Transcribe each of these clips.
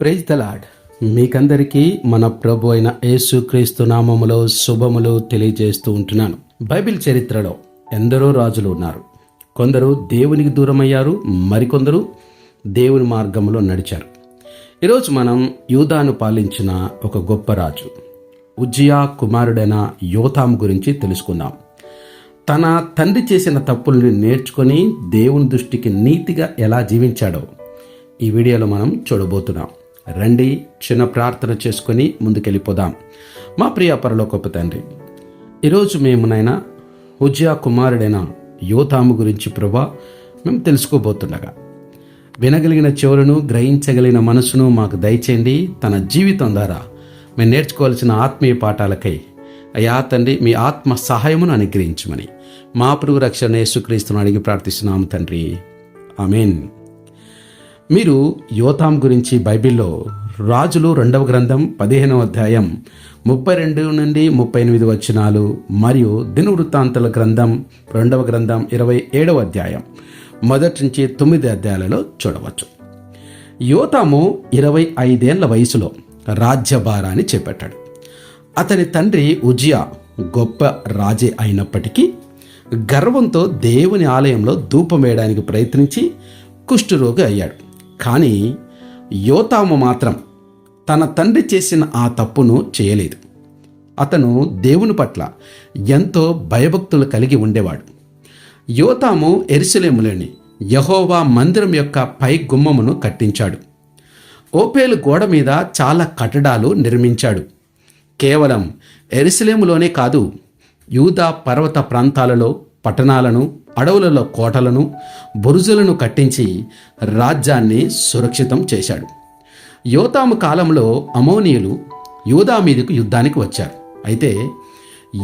Praise the lord మీకందరికీ మన ప్రభు అయిన యేసుక్రీస్తు నామములో శుభములు తెలియజేస్తూ ఉంటున్నాను. బైబిల్ చరిత్రలో ఎందరో రాజులు ఉన్నారు. కొందరు దేవునికి దూరమయ్యారు మరికొందరు దేవుని మార్గంలో నడిచారు. ఈరోజు మనం యూదాను పాలించిన ఒక గొప్ప రాజు ఉజ్జియా కుమారుడైన యోతాం గురించి తెలుసుకుందాం. తన తండ్రి చేసిన తప్పుల్ని నేర్చుకొని దేవుని దృష్టికి నీతిగా ఎలా జీవించాడో ఈ వీడియోలో మనం చూడబోతున్నాం. రండి చిన్న ప్రార్థన చేసుకొని ముందుకెళ్ళిపోదాం. మా ప్రియ పరలోకపు తండ్రి ఈరోజు మేము నాయన ఉజ్యా కుమారుడైన యోతాము గురించి ప్రభా మేము తెలుసుకోబోతుండగా. వినగలిగిన చెవులను గ్రహించగలిగిన మనసును మాకు దయచేయండి. తన జీవితం ద్వారా మేము నేర్చుకోవాల్సిన ఆత్మీయ పాఠాలకై అయ్యా తండ్రి మీ ఆత్మ సహాయమును అనుగ్రహించమని మా ప్రభు రక్షణ యేసుక్రీస్తును అడిగి ప్రార్థిస్తున్నాము తండ్రి. ఆమెన్. మీరు యోతాం గురించి బైబిల్లో రాజులు రెండవ గ్రంథం పదిహేనవ అధ్యాయం ముప్పై రెండు నుండి ముప్పై ఎనిమిది వచనాలు మరియు దినవృత్తాంతల గ్రంథం రెండవ గ్రంథం ఇరవై ఏడవ అధ్యాయం. మొదటి నుంచి తొమ్మిది అధ్యాయాలలో చూడవచ్చు. యోతాము ఇరవై ఐదేళ్ళ వయసులో రాజ్యభారాన్ని చేపట్టాడు. అతని తండ్రి ఉజియా గొప్ప రాజే అయినప్పటికీ గర్వంతో దేవుని ఆలయంలో ధూపం వేయడానికి ప్రయత్నించి కుష్ఠరోగి అయ్యాడు. కానీ యోతాము మాత్రం తన తండ్రి చేసిన ఆ తప్పును చేయలేదు. అతను దేవుని పట్ల ఎంతో భయభక్తులు కలిగి ఉండేవాడు. యోతాము ఎరుసలేములోని యహోవా మందిరం యొక్క పై గుమ్మమును కట్టించాడు. ఓపేలు గోడ మీద చాలా కట్టడాలు నిర్మించాడు. కేవలం ఎరుసలేములోనే కాదు యూదా పర్వత ప్రాంతాలలో పట్టణాలను అడవులలో కోటలను బురుజులను కట్టించి రాజ్యాన్ని సురక్షితం చేశాడు. యోతాము కాలంలో అమోనియులు యూదా మీదకు యుద్ధానికి వచ్చారు. అయితే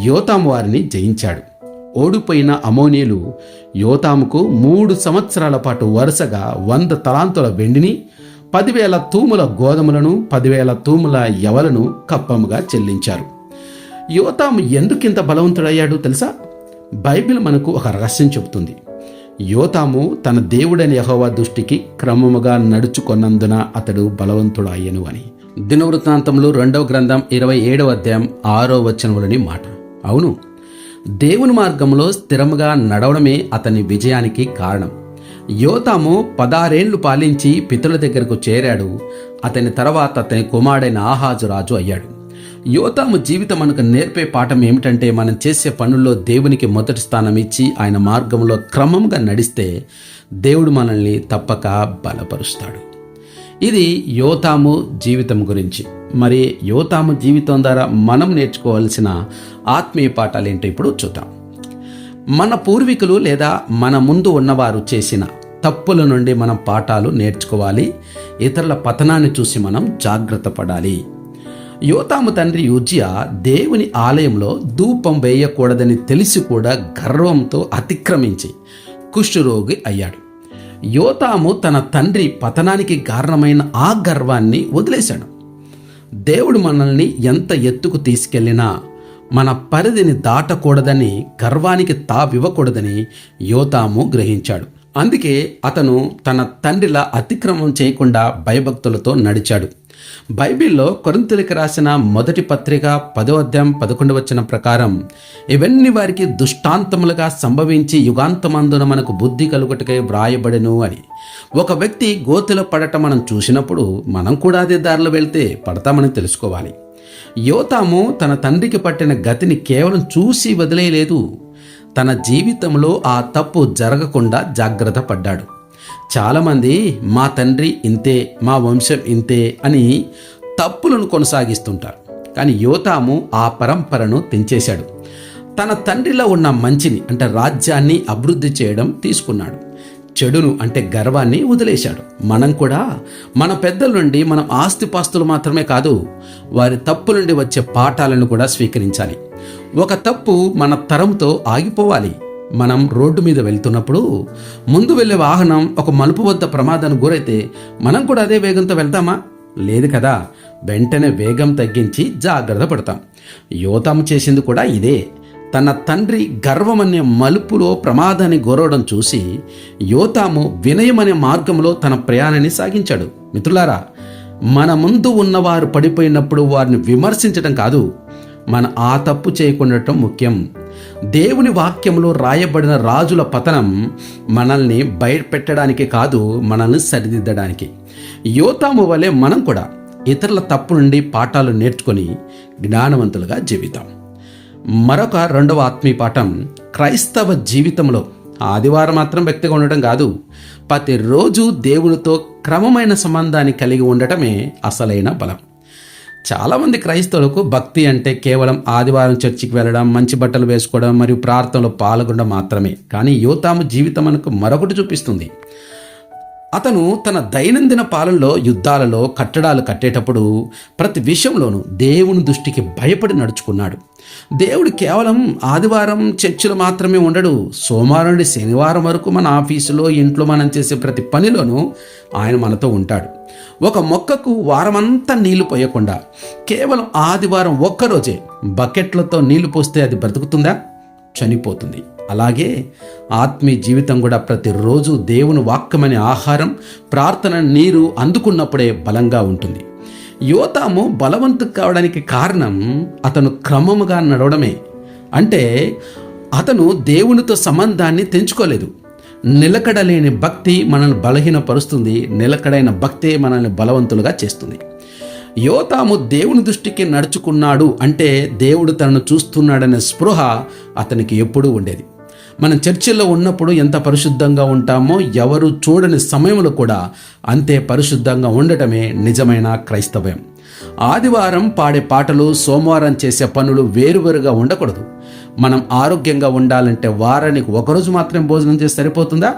యోతాము వారిని జయించాడు. ఓడిపోయిన అమోనియులు యోతాముకు మూడు సంవత్సరాల పాటు వరుసగా వంద తలాంతుల వెండిని పదివేల తూముల గోధుమలను పదివేల తూముల యవలను కప్పముగా చెల్లించారు. యోతాము ఎందుకింత బలవంతుడయ్యాడు తెలుసా? బైబిల్ మనకు ఒక రహస్యం చెబుతుంది. యోతాము తన దేవుడైన యహోవా దృష్టికి క్రమముగా నడుచుకున్నందున అతడు బలవంతుడు అయ్యను అని. దినవృత్తాంతంలో రెండవ గ్రంథం ఇరవై ఏడవ అధ్యాయం ఆరో వచనములని మాట. అవును దేవుని మార్గంలో స్థిరముగా నడవడమే అతని విజయానికి కారణం. యోతాము పదారేళ్ళు పాలించి పితరుల దగ్గరకు చేరాడు. అతని తర్వాత అతని కుమారుడైన ఆహాజు రాజు అయ్యాడు. యోతాము జీవితం మనకు నేర్పే పాఠం ఏమిటంటే మనం చేసే పనుల్లో దేవునికి మొదటి స్థానం ఇచ్చి ఆయన మార్గంలో క్రమంగా నడిస్తే దేవుడు మనల్ని తప్పక బలపరుస్తాడు. ఇది యోతాము జీవితం గురించి. మరి యోతాము జీవితం ద్వారా మనం నేర్చుకోవాల్సిన ఆత్మీయ పాఠాలు ఏంటో ఇప్పుడు చూద్దాం. మన పూర్వీకులు లేదా మన ముందు ఉన్నవారు చేసిన తప్పుల నుండి మనం పాఠాలు నేర్చుకోవాలి. ఇతరుల పతనాన్ని చూసి మనం జాగ్రత్త పడాలి. యోతాము తండ్రి యోజియా దేవుని ఆలయంలో ధూపం వేయకూడదని తెలిసి కూడా గర్వంతో అతిక్రమించి కుష్ఠరోగి అయ్యాడు. యోతాము తన తండ్రి పతనానికి కారణమైన ఆ గర్వాన్ని వదిలేశాడు. దేవుడు మనల్ని ఎంత ఎత్తుకు తీసుకెళ్ళినా మన పరిధిని దాటకూడదని గర్వానికి తావివ్వకూడదని యోతాము గ్రహించాడు. అందుకే అతను తన తండ్రిలా అతిక్రమం చేయకుండా భయభక్తులతో నడిచాడు. బైబిల్లో కొరింతలకు రాసిన మొదటి పత్రిక పదో అధ్యాయం పదకొండు వచ్చిన ప్రకారం ఇవన్నీ వారికి దుష్టాంతములుగా సంభవించి యుగాంతమందున మనకు బుద్ధి కలుగుటకై వ్రాయబడెను అని. ఒక వ్యక్తి గోతిలో పడటం మనం చూసినప్పుడు మనం కూడా అదే దారిలో వెళ్తే పడతామని తెలుసుకోవాలి. యోతాము తన తండ్రికి పట్టిన గతిని కేవలం చూసి వదిలేయలేదు. తన జీవితంలో ఆ తప్పు జరగకుండా జాగ్రత్త పడ్డాడు. చాలామంది మా తండ్రి ఇంతే మా వంశం ఇంతే అని తప్పులను కొనసాగిస్తుంటారు. కానీ యోతాము ఆ పరంపరను తెంచేశాడు. తన తండ్రిలో ఉన్న మంచిని అంటే రాజ్యాన్ని అభివృద్ధి చేయడం తీసుకున్నాడు. చెడును అంటే గర్వాన్ని వదిలేశాడు. మనం కూడా మన పెద్దల నుండి మనం ఆస్తిపాస్తులు మాత్రమే కాదు వారి తప్పు నుండి వచ్చే పాఠాలను కూడా స్వీకరించాలి. ఒక తప్పు మన తరంతో ఆగిపోవాలి. మనం రోడ్డు మీద వెళ్తున్నప్పుడు ముందు వెళ్ళే వాహనం ఒక మలుపు వద్ద ప్రమాదానికి గురైతే మనం కూడా అదే వేగంతో వెళ్తామా? లేదు కదా. వెంటనే వేగం తగ్గించి జాగ్రత్త పడతాం. యోతాము చేసింది కూడా ఇదే. తన తండ్రి గర్వం అనే మలుపులో ప్రమాదాన్ని గొరవడం చూసి యోతాము వినయం అనే మార్గంలో తన ప్రయాణాన్ని సాగించాడు. మిత్రులారా మన ముందు ఉన్నవారు పడిపోయినప్పుడు వారిని విమర్శించడం కాదు మన ఆ తప్పు చేయకుండా ముఖ్యం. దేవుని వాక్యంలో రాయబడిన రాజుల పతనం మనల్ని బయటపెట్టడానికి కాదు మనల్ని సరిదిద్దడానికి. యోతాము వలె మనం కూడా ఇతరుల తప్పు నుండి పాఠాలు నేర్చుకొని జ్ఞానవంతులుగా జీవితాం. మరొక రెండవ ఆత్మీయ పాఠం క్రైస్తవ జీవితంలో ఆదివారం మాత్రం వ్యక్తిగా ఉండటం కాదు ప్రతిరోజు దేవునితో క్రమమైన సంబంధాన్ని కలిగి ఉండటమే అసలైన బలం. చాలామంది క్రైస్తవులకు భక్తి అంటే కేవలం ఆదివారం చర్చికి వెళ్ళడం మంచి బట్టలు వేసుకోవడం మరియు ప్రార్థనలో పాల్గొనడం మాత్రమే. కానీ యువతాము జీవితం మనకు మరొకటి చూపిస్తుంది. అతను తన దైనందిన పాలనలో యుద్ధాలలో కట్టడాలు కట్టేటప్పుడు ప్రతి విషయంలోనూ దేవుని దృష్టికి భయపడి నడుచుకున్నాడు. దేవుడు కేవలం ఆదివారం చర్చిలో మాత్రమే ఉండడు. సోమవారం నుండి శనివారం వరకు మన ఆఫీసులో ఇంట్లో మనం చేసే ప్రతి పనిలోనూ ఆయన మనతో ఉంటాడు. ఒక మొక్కకు వారమంతా నీళ్ళు పోయకుండా కేవలం ఆదివారం ఒక్కరోజే బకెట్లతో నీళ్ళు పోస్తే అది బ్రతుకుతుందా? చనిపోతుంది. అలాగే ఆత్మీయ జీవితం కూడా ప్రతిరోజు దేవుని వాక్యమనే ఆహారం ప్రార్థన నీరు అందుకున్నప్పుడే బలంగా ఉంటుంది. యోతాము బలవంతు కావడానికి కారణం అతను క్రమముగా నడవడమే. అంటే అతను దేవునితో సంబంధాన్ని తెంచుకోలేదు. నిలకడలేని భక్తి మనల్ని బలహీనపరుస్తుంది నిలకడైన భక్తే మనల్ని బలవంతులుగా చేస్తుంది. యోతాము దేవుని దృష్టికి నడుచుకున్నాడు అంటే దేవుడు తనను చూస్తున్నాడనే స్పృహ అతనికి ఎప్పుడూ ఉండేది. మనం చర్చిల్లో ఉన్నప్పుడు ఎంత పరిశుద్ధంగా ఉంటామో ఎవరు చూడని సమయంలో కూడా అంతే పరిశుద్ధంగా ఉండటమే నిజమైన క్రైస్తవ్యం. ఆదివారం పాడే పాటలు సోమవారం చేసే పనులు వేరువేరుగా ఉండకూడదు. మనం ఆరోగ్యంగా ఉండాలంటే వారానికి ఒకరోజు మాత్రం భోజనం చేస్తే సరిపోతుందా?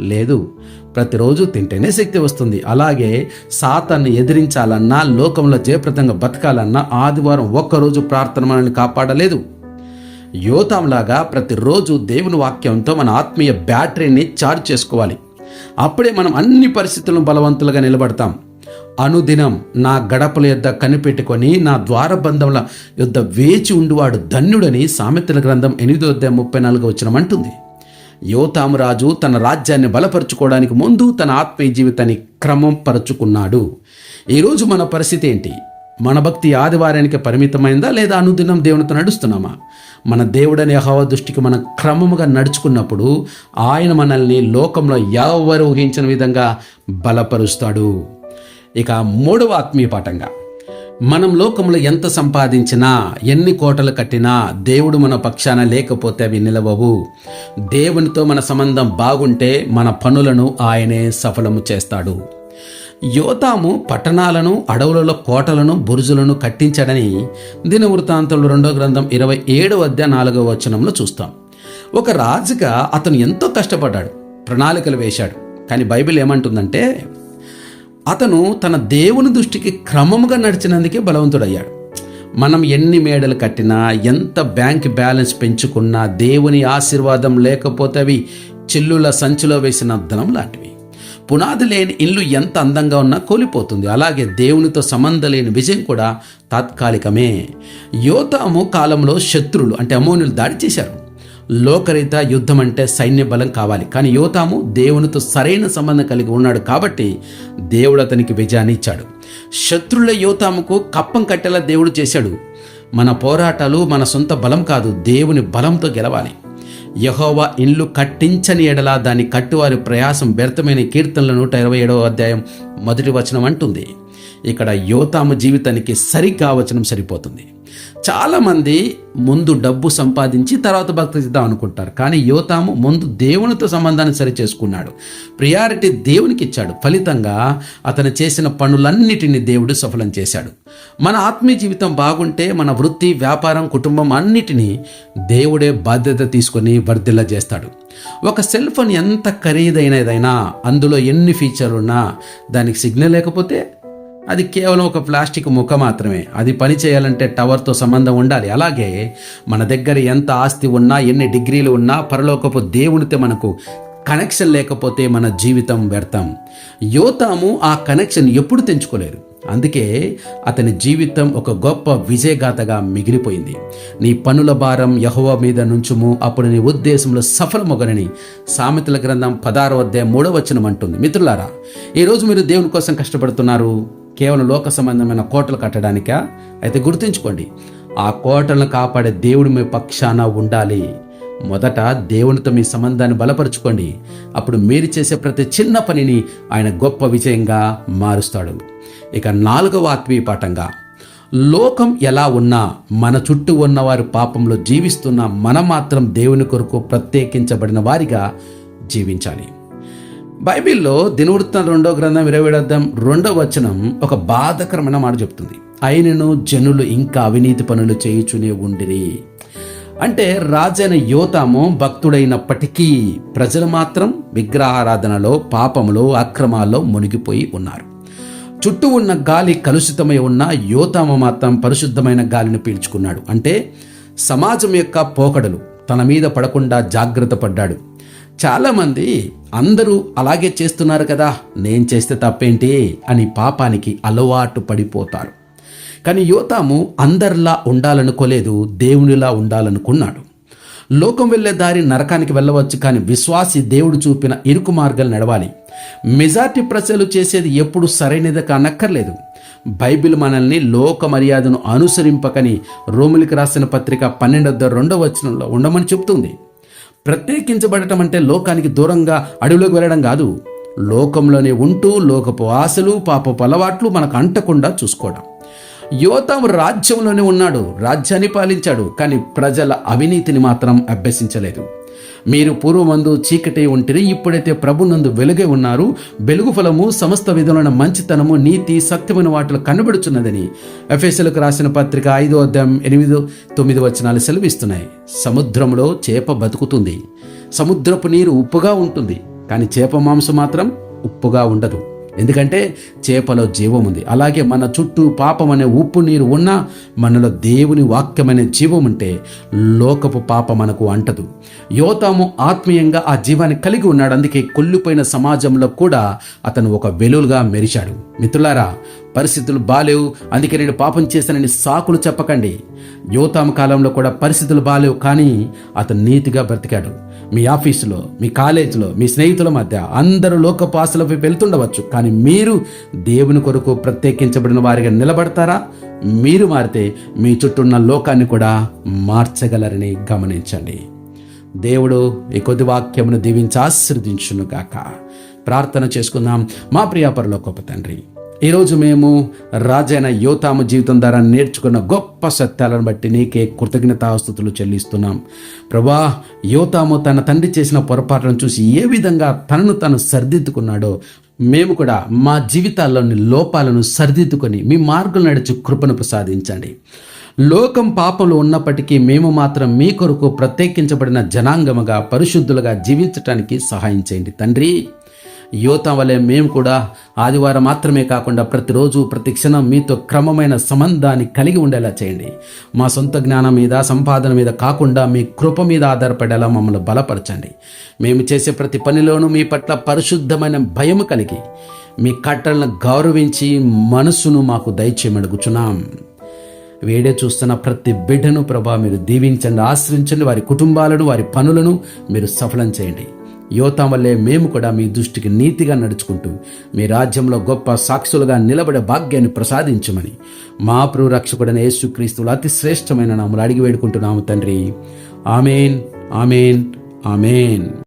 లేదు. ప్రతిరోజు తింటేనే శక్తి వస్తుంది. అలాగే సాతాన్ని ఎదిరించాలన్నా లోకంలో జయప్రదంగా బతకాలన్నా ఆదివారం ఒక్కరోజు ప్రార్థన మనల్ని కాపాడలేదు. యోతంలాగా ప్రతిరోజు దేవుని వాక్యంతో మన ఆత్మీయ బ్యాటరీని ఛార్జ్ చేసుకోవాలి. అప్పుడే మనం అన్ని పరిస్థితులను బలవంతులుగా నిలబడతాం. అనుదినం నా గడపల యొద్ద కనిపెట్టుకొని నా ద్వారబంధముల యొద్ద వేచి ఉండువాడు ధన్యుడని సామెతల గ్రంథం ఎనిమిదో అధ్యాయం ముప్పై నాలుగు వచ్చినమంటుంది యోతామురాజు తన రాజ్యాన్ని బలపరుచుకోవడానికి ముందు తన ఆత్మీయ జీవితాన్ని క్రమం పరుచుకున్నాడు. ఈరోజు మన పరిస్థితి ఏంటి? మన భక్తి ఆదివారానికి పరిమితమైందా లేదా అనుదినం దేవునితో నడుస్తున్నామా? మన దేవుడని అహవ దృష్టికి మనం క్రమముగా నడుచుకున్నప్పుడు ఆయన మనల్ని లోకంలో ఎవరు ఊహించిన విధంగా బలపరుస్తాడు. ఇక మూడవ ఆత్మీయ పాఠంగా మనం లోకంలో ఎంత సంపాదించినా ఎన్ని కోటలు కట్టినా దేవుడు మన పక్షాన లేకపోతే అవి నిలవవు. దేవునితో మన సంబంధం బాగుంటే మన పనులను ఆయనే సఫలము చేస్తాడు. యోతాము పట్టణాలను అడవులలో కోటలను బురుజులను కట్టించాడని దినవృత్తాంతంలో రెండో గ్రంథం ఇరవై ఏడు వద్ద నాలుగవ వచనంలో చూస్తాం. ఒక రాజుగా అతను ఎంతో కష్టపడ్డాడు ప్రణాళికలు వేశాడు. కానీ బైబిల్ ఏమంటుందంటే అతను తన దేవుని దృష్టికి క్రమముగా నడిచినందుకే బలవంతుడయ్యాడు. మనం ఎన్ని మేడలు కట్టినా ఎంత బ్యాంక్ బ్యాలెన్స్ పెంచుకున్నా దేవుని ఆశీర్వాదం లేకపోతే అవి చెల్లుల సంచిలో వేసిన ధనం లాంటివి. పునాది లేని ఇల్లు ఎంత అందంగా ఉన్నా కూలిపోతుంది. అలాగే దేవునితో సంబంధం లేని విజయం కూడా తాత్కాలికమే. యోతాము కాలంలో శత్రులు అంటే అమోనులు దాడి చేశారు. లోకరీత యుద్ధం అంటే సైన్య బలం కావాలి. కానీ యోతాము దేవునితో సరైన సంబంధం కలిగి ఉన్నాడు కాబట్టి దేవుడు అతనికి విజయాన్ని ఇచ్చాడు. శత్రుల యోతాముకు కప్పం కట్టేలా దేవుడు చేశాడు. మన పోరాటాలు మన సొంత బలం కాదు దేవుని బలంతో గెలవాలి. యహోవా ఇండ్లు కట్టించని ఎడల దాన్ని కట్టువారి ప్రయాసం వ్యర్థమైన కీర్తనల నూట ఇరవై ఏడవ అధ్యాయం మొదటి వచనం అంటుంది. ఇక్కడ యోతాము జీవితానికి సరిగ్గా వచనం సరిపోతుంది. చాలామంది ముందు డబ్బు సంపాదించి తర్వాత భక్తి చేద్దాం అనుకుంటారు. కానీ యోతాము ముందు దేవునితో సంబంధాన్ని సరి చేసుకున్నాడు ప్రియారిటీ దేవునికి ఇచ్చాడు ఫలితంగా అతను చేసిన పనులన్నిటిని దేవుడు సఫలం చేశాడు. మన ఆత్మీయ జీవితం బాగుంటే మన వృత్తి వ్యాపారం కుటుంబం అన్నిటినీ దేవుడే బాధ్యత తీసుకొని వర్ధిల్లా చేస్తాడు. ఒక సెల్ ఫోన్ ఎంత ఖరీదైనదైనా అందులో ఎన్ని ఫీచర్లు ఉన్నా దానికి సిగ్నల్ లేకపోతే అది కేవలం ఒక ప్లాస్టిక్ ముక్క మాత్రమే. అది పని చేయాలంటే టవర్తో సంబంధం ఉండాలి. అలాగే మన దగ్గర ఎంత ఆస్తి ఉన్నా ఎన్ని డిగ్రీలు ఉన్నా పరలోకపు దేవునితో మనకు కనెక్షన్ లేకపోతే మన జీవితం వ్యర్థం. యోతాము ఆ కనెక్షన్ ఎప్పుడు తెంచుకోలేరు. అందుకే అతని జీవితం ఒక గొప్ప విజయగాథగా మిగిలిపోయింది. నీ పనుల భారం యహోవ మీద నుంచుము. అప్పుడు నీ ఉద్దేశంలో సఫలమొగనని. సామెతల గ్రంథం పదారో అధ్యాయం మూడవ వచనం అంటుంది. మిత్రులారా ఈరోజు మీరు దేవుని కోసం కష్టపడుతున్నారు? కేవలం లోక సంబంధమైన కోటలు కట్టడానికా? అయితే గుర్తుంచుకోండి ఆ కోటలను కాపాడే దేవుడు మీ పక్షాన ఉండాలి. మొదట దేవునితో మీ సంబంధాన్ని బలపరుచుకోండి. అప్పుడు మీరు చేసే ప్రతి చిన్న పనిని ఆయన గొప్ప విజయంగా మారుస్తాడు. ఇక నాలుగవ ఆత్మీయ పాఠంగా లోకం ఎలా ఉన్నా మన చుట్టూ ఉన్నవారు పాపంలో జీవిస్తున్న మనం మాత్రం దేవుని కొరకు ప్రత్యేకించబడిన వారిగా జీవించాలి. బైబిల్లో దినవృత్తం రెండో గ్రంథం ఇరవై అర్థం రెండో వచనం ఒక బాధకరమైన మాట చెప్తుంది. అయినను జనులు ఇంకా అవినీతి పనులు చేయుచునే ఉండిరి. అంటే రాజైన యోతాము భక్తుడైనప్పటికీ ప్రజలు మాత్రం విగ్రహారాధనలో పాపములో అక్రమాల్లో మునిగిపోయి ఉన్నారు. చుట్టూ ఉన్న గాలి కలుషితమై ఉన్న యోతామ మాత్రం పరిశుద్ధమైన గాలిని పీల్చుకున్నాడు. అంటే సమాజం యొక్క పోకడలు తన మీద పడకుండా జాగ్రత్త పడ్డాడు. చాలామంది అందరూ అలాగే చేస్తున్నారు కదా నేను చేస్తే తప్పేంటి అని పాపానికి అలవాటు పడిపోతారు. కానీ యోతాము అందరిలా ఉండాలనుకోలేదు దేవునిలా ఉండాలనుకున్నాడు. లోకం వెళ్ళే దారి నరకానికి వెళ్ళవచ్చు కానీ విశ్వాసి దేవుడు చూపిన ఇరుకు మార్గాలు నడవాలి. మెజార్టీ ప్రజలు చేసేది ఎప్పుడు సరైనది కానక్కర్లేదు. బైబిల్ మనల్ని లోక మర్యాదను అనుసరింపకని రోములకు రాసిన పత్రిక పన్నెండవ రెండవ వచనంలో ఉండమని చెప్తుంది. ప్రత్యేకించబడటం అంటే లోకానికి దూరంగా అడవిలోకి వెళ్ళడం కాదు. లోకంలోనే ఉంటూ లోకపు ఆశలు పాపపు అలవాట్లు మనకు అంటకుండా చూసుకోవడం యోతాము రాజ్యంలోనే ఉన్నాడు రాజ్యాన్ని పాలించాడు కానీ ప్రజల అవినీతిని మాత్రం అభ్యసించలేదు. మీరు పూర్వమందు చీకటి ఉంటిరి ఇప్పుడైతే ప్రభునందు వెలుగే ఉన్నారు. వెలుగు ఫలము సమస్త విధములైన మంచితనము నీతి సత్యమైన వాటిలో కనబడుచున్నదని ఎఫ్ఎస్ఎలకు రాసిన పత్రిక ఐదో అధ్యాయం ఎనిమిదో తొమ్మిది వచనాలు సెలవిస్తున్నాయి. సముద్రంలో చేప బతుకుతుంది. సముద్రపు నీరు ఉప్పుగా ఉంటుంది కానీ చేప మాంసం మాత్రం ఉప్పుగా ఉండదు. ఎందుకంటే చేపలో జీవం ఉంది. అలాగే మన చుట్టూ పాపం అనే ఉప్పు నీరు ఉన్నా మనలో దేవుని వాక్యమనే జీవం ఉంటే లోకపు పాప మనకు అంటదు. యోతాము ఆత్మీయంగా ఆ జీవాన్ని కలిగి ఉన్నాడు. అందుకే కొల్లిపోయిన సమాజంలో కూడా అతను ఒక వెలుగుగా మెరిశాడు. మిత్రులారా పరిస్థితులు బాలేవు. అందుకే నేను పాపం చేశానని సాకులు చెప్పకండి. యోతాము కాలంలో కూడా పరిస్థితులు బాలేవు. కానీ అతను నీతిగా బ్రతికాడు. మీ ఆఫీసులో మీ కాలేజీలో మీ స్నేహితుల మధ్య అందరూ లోకపాసులపై వెళ్తుండవచ్చు. కానీ మీరు దేవుని కొరకు ప్రత్యేకించబడిన వారిగా నిలబడతారా? మీరు మారితే మీ చుట్టూ ఉన్న లోకాన్ని కూడా మార్చగలరని గమనించండి. దేవుడు ఈ కొద్ది వాక్యమును దీవించి ఆశీర్వదించును గాక ప్రార్థన చేసుకుందాం. మా ప్రియాపరలోకపు తండ్రి ఈరోజు మేము రాజైన యోతాము జీవితం ద్వారా నేర్చుకున్న గొప్ప సత్యాలను బట్టి నీకే కృతజ్ఞతాస్తుతులు చెల్లిస్తున్నాం. ప్రభా యోతాము తన తండ్రి చేసిన పొరపాట్లను చూసి ఏ విధంగా తనను తను సరిదిద్దుకున్నాడో మేము కూడా మా జీవితాల్లోని లోపాలను సరిదిద్దుకొని మీ మార్గం నడిచి కృపను ప్రసాదించండి. లోకం పాపంలో ఉన్నప్పటికీ మేము మాత్రం మీ కొరకు ప్రత్యేకించబడిన జనాంగముగా పరిశుద్ధులుగా జీవించటానికి సహాయం చేయండి తండ్రి. యువత వలె మేము కూడా ఆదివారం మాత్రమే కాకుండా ప్రతిరోజు ప్రతి క్షణం మీతో క్రమమైన సంబంధాన్ని కలిగి ఉండేలా చేయండి. మా సొంత జ్ఞానం మీద సంపాదన మీద కాకుండా మీ కృప మీద ఆధారపడేలా మమ్మల్ని బలపరచండి. మేము చేసే ప్రతి పనిలోనూ మీ పట్ల పరిశుద్ధమైన భయం కలిగి మీ కట్టలను గౌరవించి మనసును మాకు దయచేయమడుగుచున్నాం వేడే చూస్తున్న ప్రతి బిడ్డను ప్రభా మీరు దీవించండి ఆశ్రయించండి వారి కుటుంబాలను వారి పనులను మీరు సఫలం చేయండి. యువత వల్లే మేము కూడా మీ దృష్టికి నీతిగా నడుచుకుంటూ మీ రాజ్యంలో గొప్ప సాక్షులుగా నిలబడే భాగ్యాన్ని ప్రసాదించమని మా ప్రియ రక్షకుడైన యేసుక్రీస్తులు అతి శ్రేష్టమైన నాములు అడిగి వేడుకుంటున్నాము తండ్రి. Amen amen amen.